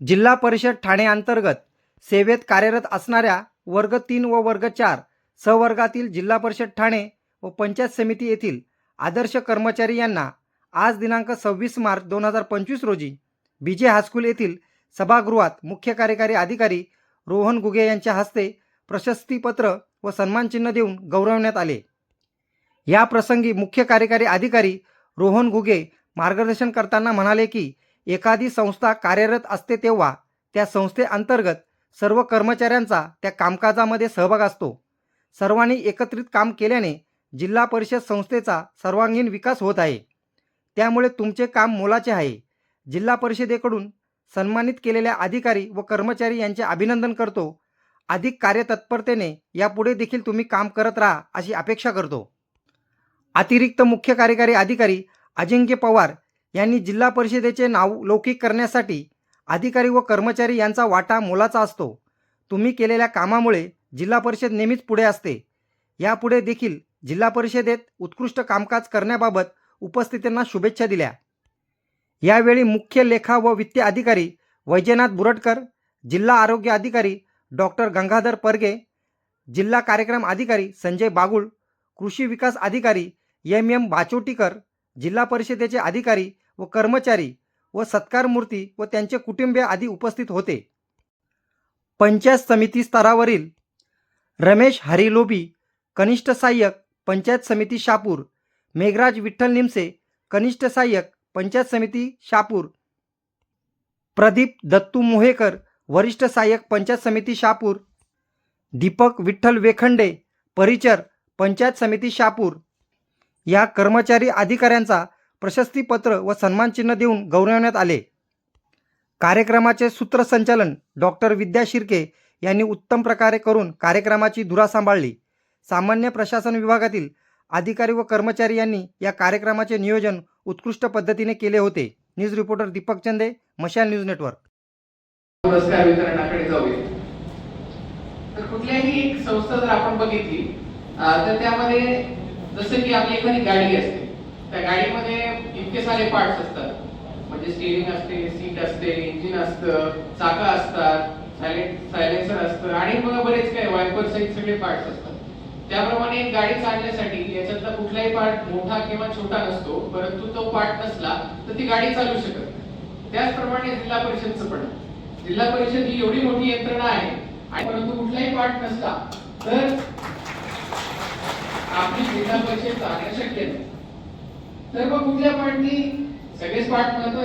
जिल्हा परिषद ठाणे अंतर्गत सेवेत कार्यरत असणाऱ्या वर्ग तीन व वर्ग चार सवर्गातील जिल्हा परिषद ठाणे व पंचायत समिती येथील आदर्श कर्मचारी यांना आज दिनांक सव्वीस मार्च दोन हजार पंचवीस रोजी बी जे हायस्कूल येथील सभागृहात मुख्य कार्यकारी अधिकारी रोहन गुगे यांच्या हस्ते प्रशस्तीपत्र व सन्मानचिन्ह देऊन गौरवण्यात आले. या प्रसंगी मुख्य कार्यकारी अधिकारी रोहन गुगे मार्गदर्शन करताना म्हणाले की एखादी संस्था कार्यरत असते तेव्हा त्या संस्थेअंतर्गत सर्व कर्मचाऱ्यांचा त्या कामकाजामध्ये सहभाग असतो. सर्वांनी एकत्रित काम केल्याने जिल्हा परिषद संस्थेचा सर्वांगीण विकास होत आहे. त्यामुळे तुमचे काम मोलाचे आहे. जिल्हा परिषदेकडून सन्मानित केलेल्या अधिकारी व कर्मचारी यांचे अभिनंदन करतो. अधिक कार्यतत्परतेने यापुढे देखील तुम्ही काम करत राहा अशी अपेक्षा करतो. अतिरिक्त मुख्य कार्यकारी अधिकारी अजिंक्य पवार यांनी जिल्हा परिषदेचे नाव लौकिक करण्यासाठी अधिकारी व कर्मचारी यांचा वाटा मोलाचा असतो. तुम्ही केलेल्या कामामुळे जिल्हा परिषद नेहमीच पुढे असते. यापुढे देखील जिल्हा परिषदेत उत्कृष्ट कामकाज करण्याबाबत उपस्थितांना शुभेच्छा दिल्या. यावेळी मुख्य लेखा व वित्त अधिकारी वैजनाथ बुरटकर जिल्हा आरोग्य अधिकारी डॉक्टर गंगाधर परगे जिल्हा कार्यक्रम अधिकारी संजय बागुळ कृषी विकास अधिकारी एम एम बाचोटीकर जिल्हा परिषदेचे अधिकारी व कर्मचारी व सत्कार मूर्ती व त्यांचे कुटुंबीय आदी उपस्थित होते. पंचायत समिती स्तरावरील रमेश हरिलोबी कनिष्ठ सहाय्यक पंचायत समिती शापूर मेघराज विठ्ठल निमसे कनिष्ठ सहाय्यक पंचायत समिती शापूर प्रदीप दत्तू मोहेकर वरिष्ठ सहाय्यक पंचायत समिती शापूर दीपक विठ्ठल वेखंडे परिचर पंचायत समिती शापूर या कर्मचारी अधिकाऱ्यांचा प्रशस्तीपत्र व सन्मानचिन्ह देऊन गौरवण्यात आले. कार्यक्रमाचे सूत्रसंचालन डॉक्टर विद्या शिर्के यांनी उत्तम प्रकारे करून कार्यक्रमाची धुरा सांभाळली. सामान्य प्रशासन विभागातील अधिकारी व कर्मचारी यांनी या कार्यक्रमाचे नियोजन उत्कृष्ट पद्धतीने केले होते. न्यूज रिपोर्टर दीपक चंदे मशाल न्यूज नेटवर्क. पुरस्कार वितरणाकडे जाऊया. तर कुठल्याही एक संस्था जर आपण बघितली तर त्यामध्ये जसं की आपली एखादी गाडी असते. त्या गाडीमध्ये इतके सारे पार्ट्स असतात. म्हणजे स्टिअरिंग असते सीट असते इंजिन असतं चाका असतात सायलेंट सायलेन्सर असतं आणि मग बरेच काही वायपर सहित सगळे पार्ट्स असतात. त्याप्रमाणे एक गाडी चालण्यासाठी याच्यातला कुठलाही पार्ट मोठा किंवा छोटा नसतो परंतु तो पार्ट नसला तर ती गाडी चालू शकत नाही. त्याचप्रमाणे जिल्हा परिषदचं पण जिल्हा परिषद ही एवढी मोठी यंत्रणा आहे आणि परंतु कुठलाही पार्ट नसला तर आपली जिल्हा परिषद चालणं शक्य नाही तर मग कुठल्या पार्टनी सगळेच पार्ट महत्त्वाचे